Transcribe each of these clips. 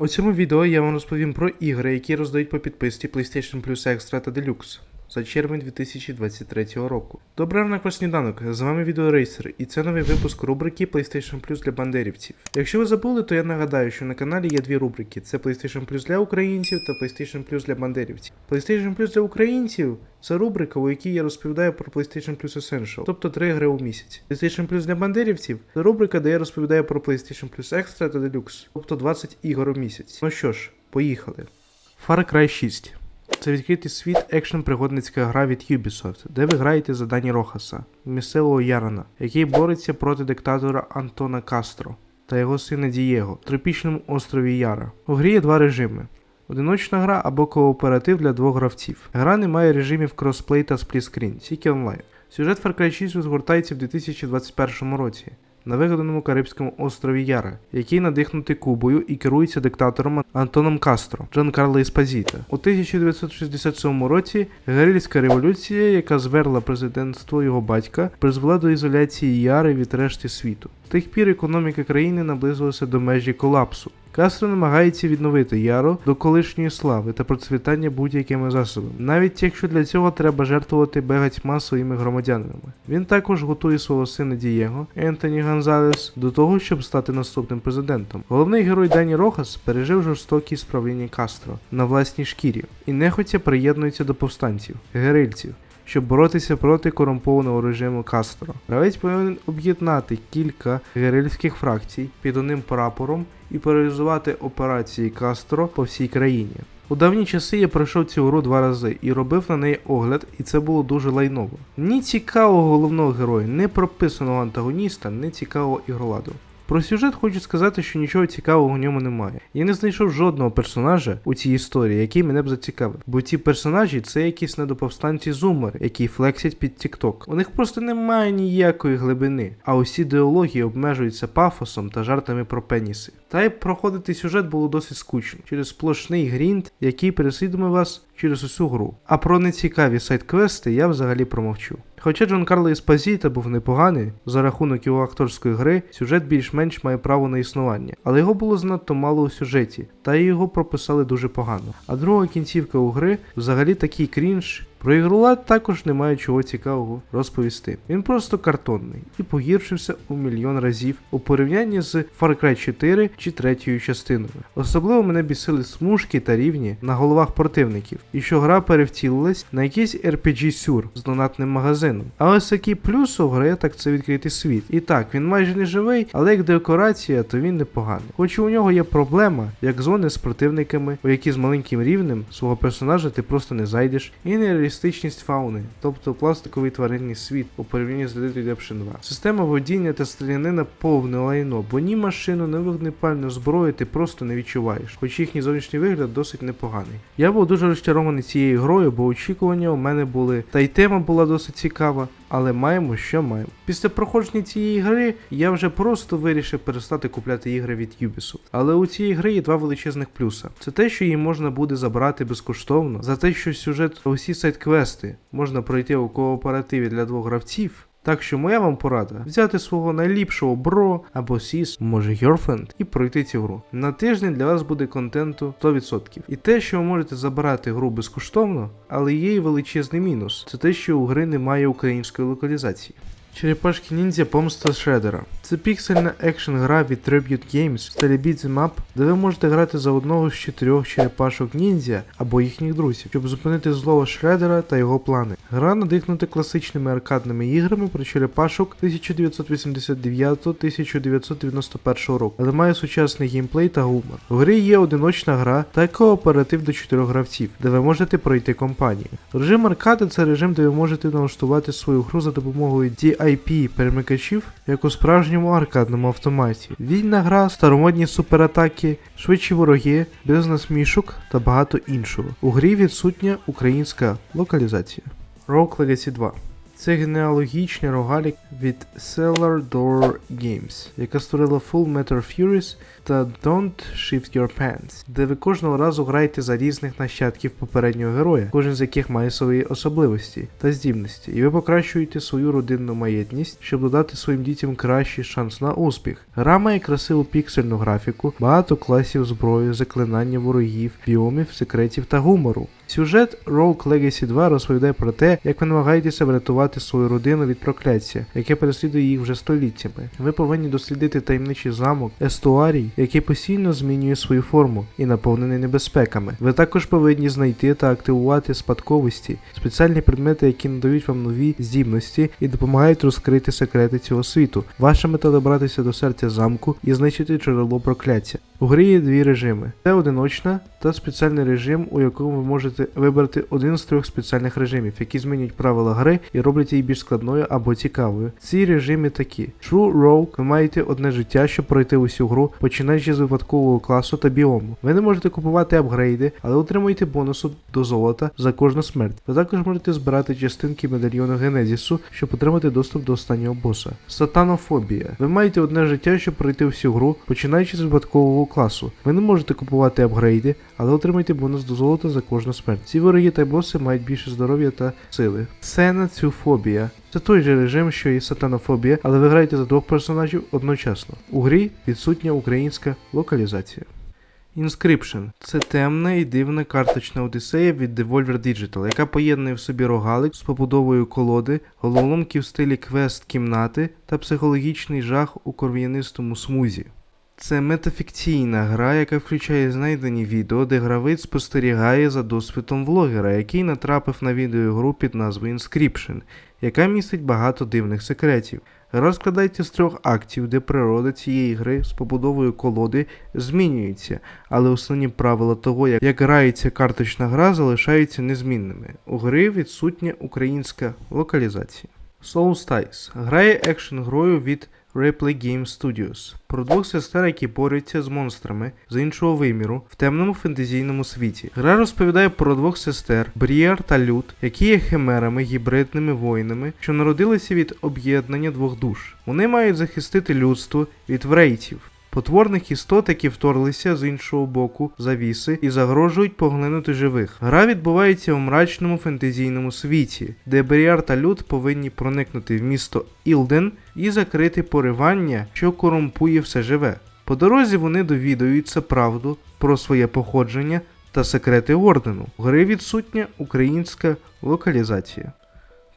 У цьому відео я вам розповім про ігри, які роздають по підписці PlayStation Plus Extra та Deluxe за червень 2023 року. Добрий ранок ваш сніданок, з вами Відеорейсер, і це новий випуск рубрики PlayStation Plus для бандерівців. Якщо ви забули, то я нагадаю, що на каналі є дві рубрики: це PlayStation Plus для українців та PlayStation Plus для бандерівців. PlayStation Plus для українців це рубрика, у якій я розповідаю про PlayStation Plus Essential, тобто три гри у місяць. PlayStation Plus для бандерівців це рубрика, де я розповідаю про PlayStation Plus Extra та Deluxe, тобто 20 ігор у місяць. Ну що ж, поїхали. Far Cry 6. Це відкритий світ екшн пригодницька гра від Ubisoft, де ви граєте за Дані Рохаса, місцевого Ярана, який бореться проти диктатора Антона Кастро та його сина Дієго в тропічному острові Яра. У грі є два режими. Одиночна гра або кооператив для двох гравців. Гра не має режимів кросплей та сплітскрін, тільки онлайн. Сюжет Far Cry 6 розгортається в 2021 році на вигаданому Карибському острові Яре, який надихнутий Кубою і керується диктатором Антоном Кастро Джан Карло Еспазіта. У 1967 році Герильська революція, яка зверла президентство його батька, призвела до ізоляції Яри від решти світу. Тих пір економіка країни наблизилася до межі колапсу. Кастро намагається відновити Яру до колишньої слави та процвітання будь-якими засобами, навіть якщо для цього треба жертвувати багатьма своїми громадянами. Він також готує свого сина Дієго Ентоні Гонзалес до того, щоб стати наступним президентом. Головний герой Дані Рохас пережив жорстокість правління Кастро на власній шкірі і нехотя приєднується до повстанців, герильців щоб боротися проти корумпованого режиму Кастро. Гравець повинен об'єднати кілька герильських фракцій під одним прапором і паралізувати операції Кастро по всій країні. У давні часи я пройшов цю гру два рази і робив на неї огляд, і це було дуже лайново. Ні цікавого головного героя, не прописаного антагоніста, не цікавого ігроладу. Про сюжет хочу сказати, що нічого цікавого в ньому немає. Я не знайшов жодного персонажа у цій історії, який мене б зацікавив. Бо ці персонажі це якісь недоповстанці зумери, які флексять під TikTok. У них просто немає ніякої глибини, а усі діалоги обмежуються пафосом та жартами про пеніси. Та й проходити сюжет було досить скучно через сплошний грінт, який переслідує вас через усю гру. А про нецікаві сайт-квести я взагалі промовчу. Хоча Джон Карло Еспазіта був непоганий, за рахунок його акторської гри, сюжет більш-менш має право на існування, але його було занадто мало у сюжеті, та й його прописали дуже погано. А друга кінцівка у гри взагалі такий крінж. Про ігрулад також немає чого цікавого розповісти. Він просто картонний і погіршився у мільйон разів у порівнянні з Far Cry 4 чи третьою частиною. Особливо мене бісили смужки та рівні на головах противників, і що гра перевтілилась на якийсь RPG сюр з донатним магазином. А ось який плюс у гри, так це відкритий світ. І так, він майже не живий, але як декорація, то він непоганий. Хоч у нього є проблема, як зони з противниками, у які з маленьким рівнем свого персонажа ти просто не зайдеш, і не реалістичність фауни, тобто пластиковий тваринний світ у порівнянні з Dead Redemption 2. Система водіння та стрілянина повне лайно, бо ні машину, ні вогнепальну зброю ти просто не відчуваєш, хоч їхній зовнішній вигляд досить непоганий. Я був дуже розчарований цією грою, бо очікування у мене були, та й тема була досить цікава. Але маємо, що маємо. Після проходження цієї гри я вже просто вирішив перестати купляти ігри від Ubisoft. Але у цій гри є два величезних плюса: це те, що її можна буде забрати безкоштовно, за те, що сюжет усі сайт-квести можна пройти у кооперативі для двох гравців. Так що моя вам порада взяти свого найліпшого бро або сіс, може Girlfriend, і пройти цю гру. На тиждень для вас буде контенту 100%. І те, що ви можете забирати гру безкоштовно, але є і величезний мінус. Це те, що у гри немає української локалізації. Черепашки ніндзя помста Шредера. Це піксельна екшн гра від Tribute Games в стилі Beat'em Up, де ви можете грати за одного з чотирьох черепашок ніндзя або їхніх друзів, щоб зупинити злого Шредера та його плани. Гра надихнута класичними аркадними іграми про черепашок 1989-1991 року, але має сучасний геймплей та гумор. У грі є одиночна гра та кооператив до чотирьох гравців, де ви можете пройти компанію. Режим аркади це режим, де ви можете налаштувати свою гру за допомогою DIP перемикачів, як у справжньому аркадному автоматі. Вільна гра, старомодні суператаки, швидші вороги, бізнес мішок та багато іншого. У грі відсутня українська локалізація. Rogue Legacy 2 це генеалогічний рогалік від Cellar Door Games, яка створила Full Metal Furies та Don't Shift Your Pants, де ви кожного разу граєте за різних нащадків попереднього героя, кожен з яких має свої особливості та здібності, і ви покращуєте свою родинну маєтність, щоб додати своїм дітям кращий шанс на успіх. Гра має красиву піксельну графіку, багато класів зброї, заклинання ворогів, біомів, секретів та гумору. Сюжет Rogue Legacy 2 розповідає про те, як ви намагаєтеся врятувати свою родину від прокляття, яке переслідує їх вже століттями. Ви повинні дослідити таємничий замок Естуарій, який постійно змінює свою форму і наповнений небезпеками. Ви також повинні знайти та активувати спадковості, спеціальні предмети, які надають вам нові здібності і допомагають розкрити секрети цього світу. Ваша мета добратися до серця замку і знищити джерело прокляття. У грі є дві режими: це одиночна та спеціальний режим, у якому ви можете вибрати один з трьох спеціальних режимів, які змінюють правила гри і роблять її більш складною або цікавою. Ці режими такі: True Rogue, ви маєте одне життя, щоб пройти усю гру, починаючи з випадкового класу та біому. Ви не можете купувати апгрейди, але отримуєте бонусу до золота за кожну смерть. Ви також можете збирати частинки медальйону Генезісу, щоб отримати доступ до останнього боса. Сатанофобія. Ви маєте одне життя, щоб пройти всю гру, починаючи з випадкового класу. Ви не можете купувати апгрейди, але отримайте бонус до золота за кожну смерть. Ці вороги та боси мають більше здоров'я та сили. Сенацюфобія. Це той же режим, що і сатанофобія, але ви граєте за двох персонажів одночасно. У грі відсутня українська локалізація. Inscription – це темна і дивна карточна одіссея від Devolver Digital, яка поєднує в собі рогалик з побудовою колоди, головоломки в стилі квест кімнати та психологічний жах у корв'янистому смузі. Це метафікційна гра, яка включає знайдені відео, де гравець спостерігає за досвідом влогера, який натрапив на відеогру під назвою Inscription, яка містить багато дивних секретів. Гра складається з трьох актів, де природа цієї гри з побудовою колоди змінюється, але основні правила того, як, грається карточна гра, залишаються незмінними. У гри відсутня українська локалізація. Souls Ties грає екшн грою від Replay Game Studios про двох сестер, які борються з монстрами з іншого виміру в темному фентезійному світі. Гра розповідає про двох сестер Бріар та Люд, які є химерами, гібридними воїнами, що народилися від об'єднання двох душ. Вони мають захистити людство від врейтів. Потворних істот, які вторглися з іншого боку завіси і загрожують поглинути живих. Гра відбувається у мрачному фентезійному світі, де Беріар та Люд повинні проникнути в місто Ілден і закрити поривання, що корумпує все живе. По дорозі вони довідуються правду про своє походження та секрети ордену. У гри відсутня українська локалізація.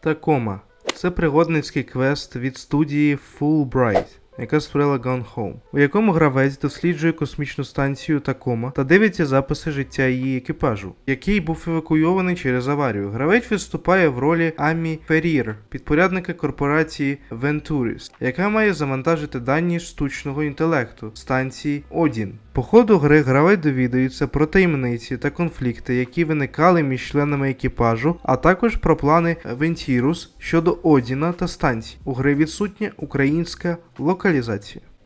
Такома це пригодницький квест від студії Fulbright яка створила Gone Home, у якому гравець досліджує космічну станцію Такома та дивиться записи життя її екіпажу, який був евакуйований через аварію. Гравець виступає в ролі Амі Феррір, підпорядника корпорації Venturis, яка має завантажити дані штучного інтелекту станції Одін. По ходу гри гравець довідується про таємниці та конфлікти, які виникали між членами екіпажу, а також про плани Вентірус щодо Одіна та станцій. У гри відсутня українська локалізація.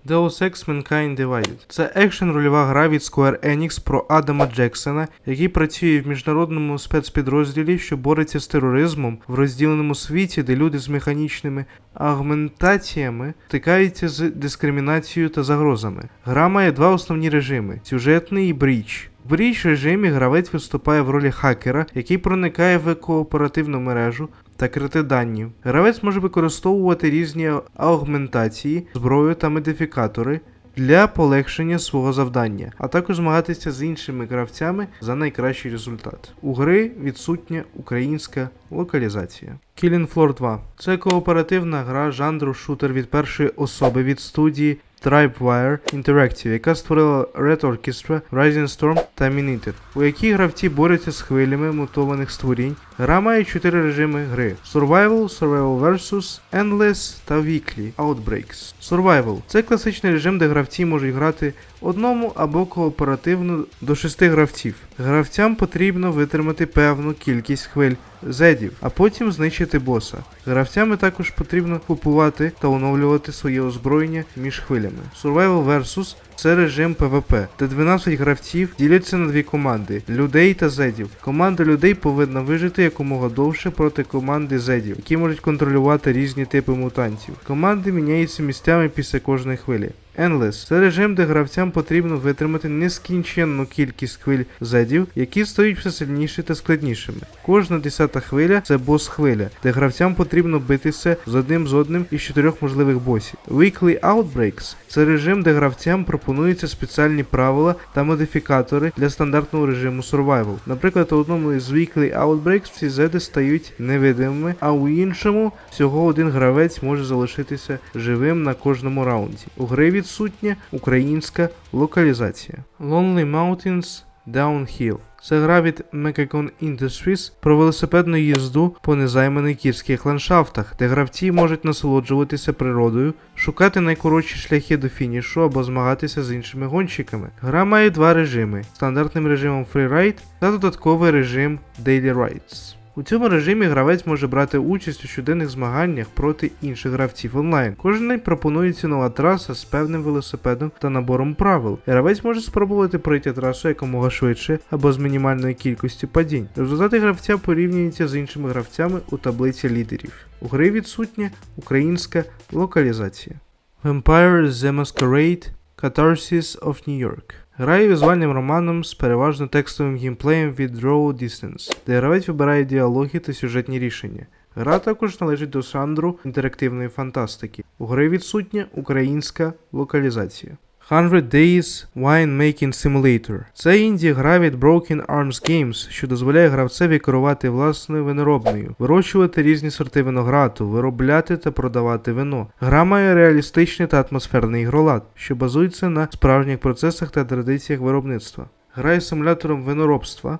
Deus Ex Mankind Divided це екшен рольова гра від Square Enix про Адама Джексона, який працює в міжнародному спецпідрозділі, що бореться з тероризмом в розділеному світі, де люди з механічними агментаціями стикаються з дискримінацією та загрозами. Гра має два основні режими: сюжетний і бріч. В бріч режимі гравець виступає в ролі хакера, який проникає в кооперативну мережу та крити дані. Гравець може використовувати різні аугментації, зброю та модифікатори для полегшення свого завдання, а також змагатися з іншими гравцями за найкращий результат. У гри відсутня українська локалізація. Killing Floor 2 це кооперативна гра жанру шутер від першої особи від студії Tripewire Interactive, яка створила Red Orchestra, Rising Storm та Minited, у якій гравці борються з хвилями мутованих створінь. Гра має чотири режими гри: Survival, Survival Versus, Endless та Weekly Outbreaks. Survival це класичний режим, де гравці можуть грати одному або кооперативно до шести гравців. Гравцям потрібно витримати певну кількість хвиль зедів, а потім знищити боса. Гравцями також потрібно купувати та оновлювати своє озброєння між хвилями. Survival Versus це режим ПВП, де 12 гравців діляться на дві команди людей та зедів. Команда людей повинна вижити якомога довше проти команди зедів, які можуть контролювати різні типи мутантів. Команди міняються місцями після кожної хвилі. Endless – це режим, де гравцям потрібно витримати нескінченну кількість хвиль зедів, які стають все сильніші та складнішими. Кожна десята хвиля це бос-хвиля, де гравцям потрібно битися з одним з одним із чотирьох можливих босів. Weekly Outbreaks – це режим, де гравцям пропонуються спеціальні правила та модифікатори для стандартного режиму Survival. Наприклад, у одному із Weekly Outbreaks всі зеди стають невидимими, а у іншому всього один гравець може залишитися живим на кожному раунді. У гри відсутня українська локалізація. Lonely Mountains Downhill. Це гра від Mechagon Industries про велосипедну їзду по незайманих гірських ландшафтах, де гравці можуть насолоджуватися природою, шукати найкоротші шляхи до фінішу або змагатися з іншими гонщиками. Гра має два режими: стандартним режимом Freeride та додатковий режим Daily Rides. У цьому режимі гравець може брати участь у щоденних змаганнях проти інших гравців онлайн. Кожен пропонується нова траса з певним велосипедом та набором правил. Гравець може спробувати пройти трасу якомога швидше або з мінімальною кількістю падінь. Результати гравця порівнюються з іншими гравцями у таблиці лідерів. У гри відсутня українська локалізація. Vampire The Masquerade Catharsis of New York. Грає візуальним романом з переважно текстовим геймплеєм від Draw Distance, де гравець вибирає діалоги та сюжетні рішення. Гра також належить до жанру інтерактивної фантастики. У гри відсутня українська локалізація. 100 Days Wine Making Simulator. Це інді гра від Broken Arms Games, що дозволяє гравцеві керувати власною виноробною, вирощувати різні сорти винограду, виробляти та продавати вино. Гра має реалістичний та атмосферний ігролад, що базується на справжніх процесах та традиціях виробництва. Гра є симулятором виноробства.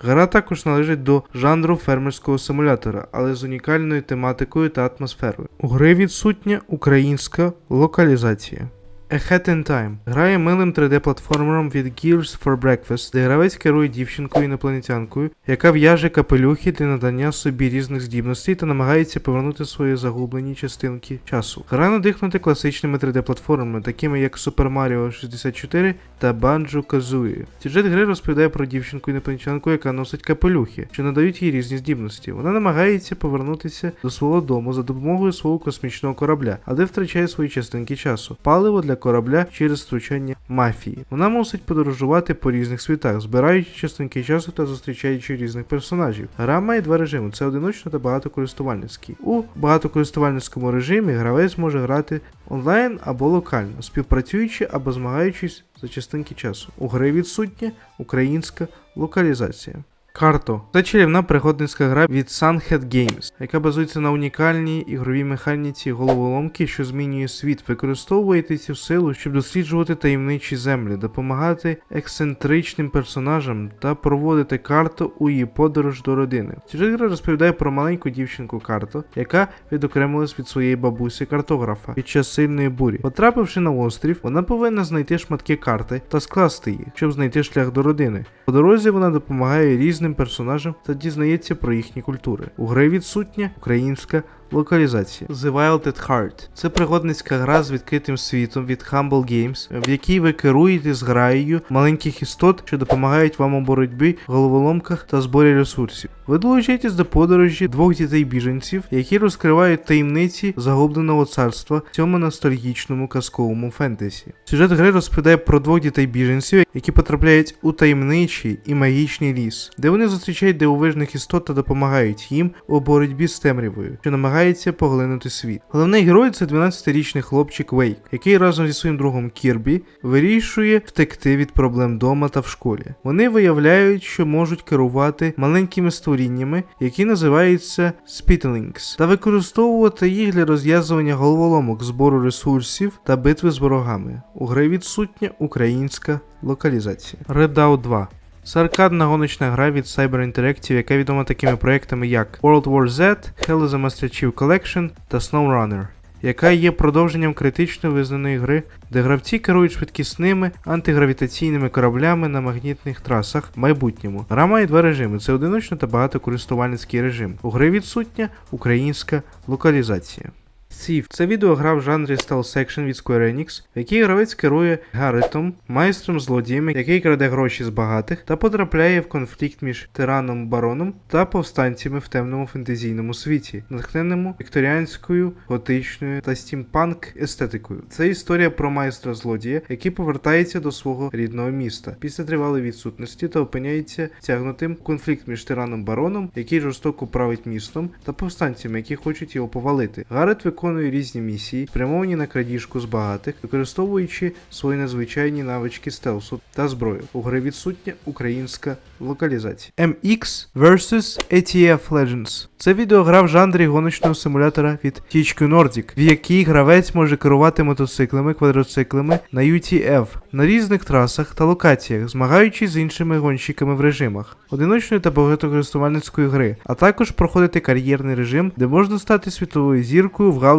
Гра також належить до жанру фермерського симулятора, але з унікальною тематикою та атмосферою. У гри відсутня українська локалізація. A Hat in Time грає милим 3D-платформером від Gears for Breakfast, де гравець керує дівчинкою інопланетянкою, яка в'яже капелюхи для надання собі різних здібностей та намагається повернути свої загублені частинки часу. Гра надихнута класичними 3D-платформами, такими як Super Mario 64 та Banjo Kazooie. Сюжет гри розповідає про дівчинку інопланетянку, яка носить капелюхи, що надають їй різні здібності. Вона намагається повернутися до свого дому за допомогою свого космічного корабля, але втрачає свої частинки часу. Паливо для корабля через втручання мафії. Вона мусить подорожувати по різних світах, збираючи частинки часу та зустрічаючи різних персонажів. Гра має два режими: це одиночно та багатокористувальницький. У багатокористувальницькому режимі гравець може грати онлайн або локально, співпрацюючи або змагаючись за частинки часу. У гри відсутня українська локалізація. Карто це чарівна пригодницька гра від Sunhead Games, яка базується на унікальній ігровій механіці головоломки, що змінює світ. Використовуєте цю силу, щоб досліджувати таємничі землі, допомагати ексцентричним персонажам та проводити карту у її подорож до родини. Сюжет гри розповідає про маленьку дівчинку Карто, яка відокремилась від своєї бабусі картографа під час сильної бурі. Потрапивши на острів, вона повинна знайти шматки карти та скласти їх, щоб знайти шлях до родини. По дорозі вона допомагає різним персонажам та дізнається про їхні культури. У гри відсутня українська локалізація. The Wild at Heart. Це пригодницька гра з відкритим світом від Humble Games, в якій ви керуєте з граєю маленьких істот, що допомагають вам у боротьбі, головоломках та зборі ресурсів. Ви долучаєтесь до подорожі двох дітей-біженців, які розкривають таємниці загубленого царства в цьому ностальгічному казковому фентезі. Сюжет гри розповідає про двох дітей-біженців, які потрапляють у таємничий і магічний ліс, де вони зустрічають дивовижних істот та допомагають їм у боротьбі з темрявою, що намагається поглинути світ. Головний герой це 12-річний хлопчик Вейк, який разом зі своїм другом Кірбі вирішує втекти від проблем дома та в школі. Вони виявляють, що можуть керувати маленькими створіннями, які називаються Spitlings, та використовувати їх для розв'язування головоломок, збору ресурсів та битви з ворогами. У гри відсутня українська локалізація. Red Out 2 це аркадна гоночна гра від Cyber Interactive, яка відома такими проектами як World War Z, Hell a Master Chief Collection та SnowRunner, яка є продовженням критично визнаної гри, де гравці керують швидкісними антигравітаційними кораблями на магнітних трасах в майбутньому. Гра має два режими: це одиночно та багатокористувальницький режим. У гри відсутня українська локалізація. Thief. Це відеогра в жанрі Stealth Section від Square Enix, в якій гравець керує Гарретом, майстром злодієм, який краде гроші з багатих та потрапляє в конфлікт між тираном бароном та повстанцями в темному фентезійному світі, натхненому вікторіанською, готичною та стімпанк естетикою. Це історія про майстра злодія, який повертається до свого рідного міста після тривалої відсутності та опиняється тягнутим в конфлікт між тираном бароном, який жорстоко править містом, та повстанцями, які хочуть його повалити. Гарет виконує різні місії, спрямовані на крадіжку з багатих, використовуючи свої надзвичайні навички стелсу та зброю. У гри відсутня українська локалізація. MX vs ATF Legends. Це відеогра в жанрі гоночного симулятора від THQ Nordic, в якій гравець може керувати мотоциклами, квадроциклами на UTF на різних трасах та локаціях, змагаючись з іншими гонщиками в режимах одиночної та багатокористувальницької гри, а також проходити кар'єрний режим, де можна стати світовою зіркою в галузі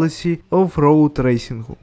оффроуд рейсінгу.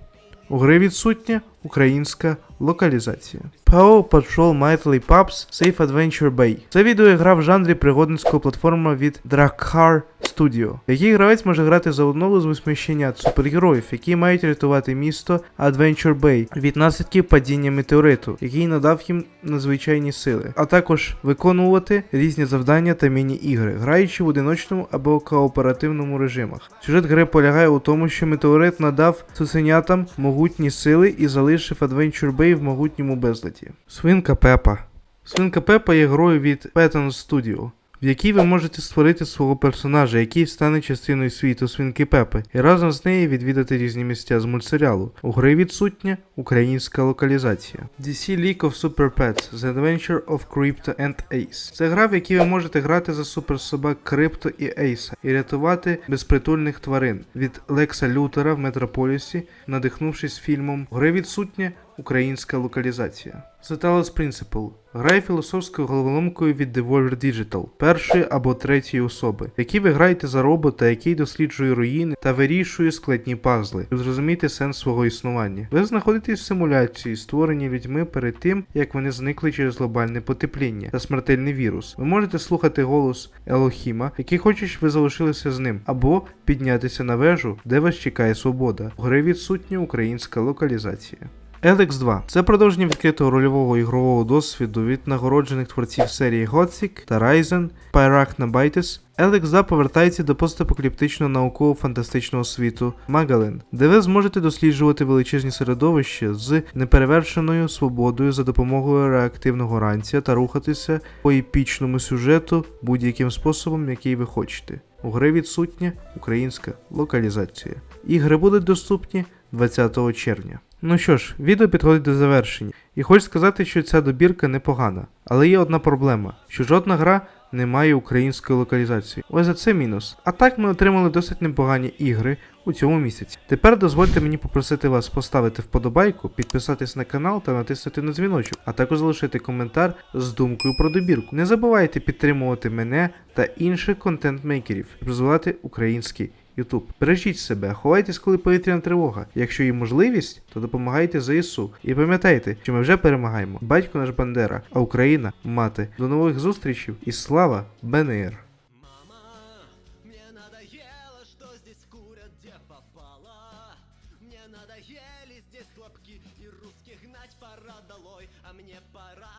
У гри відсутня українська локалізація. Paw Patrol Mighty Pups Safe Adventure Bay. Це відеоігра в жанрі пригодницького платформа від Drakkar Studio, в якій гравець може грати за одного з восьми щенят супергероїв, які мають рятувати місто Adventure Bay від наслідків падіння метеориту, який надав їм надзвичайні сили, а також виконувати різні завдання та міні-ігри, граючи в одиночному або кооперативному режимах. Сюжет гри полягає у тому, що метеорит надав цуценятам могутні сили і залишив Adventure Bay в могутньому безладі. Свинка Пепа. Свинка Пепа є грою від Patton Studio, в якій ви можете створити свого персонажа, який стане частиною світу свинки Пепи, і разом з нею відвідати різні місця з мультсеріалу. У гри відсутня українська локалізація. DC League of Super Pets The Adventure of Crypto and Ace. Це гра, в якій ви можете грати за суперсобак Крипто і Ейса і рятувати безпритульних тварин від Лекса Лютера в Метрополісі, надихнувшись фільмом. Гри відсутня українська локалізація. The Talos Principle грає філософською головоломкою від Devolver Digital, першої або третьої особи, в якій ви граєте за робота, який досліджує руїни та вирішує складні пазли, щоб зрозуміти сенс свого існування. Ви знаходитесь в симуляції, створеній людьми перед тим, як вони зникли через глобальне потепління та смертельний вірус. Ви можете слухати голос Елохіма, який хоче, щоб ви залишилися з ним, або піднятися на вежу, де вас чекає свобода. В гри відсутня українська локалізація. Alex 2 це продовження відкритого рольового ігрового досвіду від нагороджених творців серії Gothic та Ryzen Pyrachnabitis. Alex 2 повертається до постапокаліптичного науково-фантастичного світу Магален, де ви зможете досліджувати величезні середовища з неперевершеною свободою за допомогою реактивного ранця та рухатися по епічному сюжету будь-яким способом, який ви хочете. У гри відсутня українська локалізація. Ігри будуть доступні 20 червня. Ну що ж, відео підходить до завершення, і хочу сказати, що ця добірка непогана, але є одна проблема: що жодна гра не має української локалізації. Ось за це мінус. А так ми отримали досить непогані ігри у цьому місяці. Тепер дозвольте мені попросити вас поставити вподобайку, підписатись на канал та натиснути на дзвіночок, а також залишити коментар з думкою про добірку. Не забувайте підтримувати мене та інших контент-мейкерів, щоб розвивати український YouTube. Бережіть себе, ховайтесь, коли повітряна тривога. Якщо є можливість, то допомагайте ЗСУ. І пам'ятайте, що ми вже перемагаємо. Батько наш Бандера, а Україна мати. До нових зустрічей і слава БНР!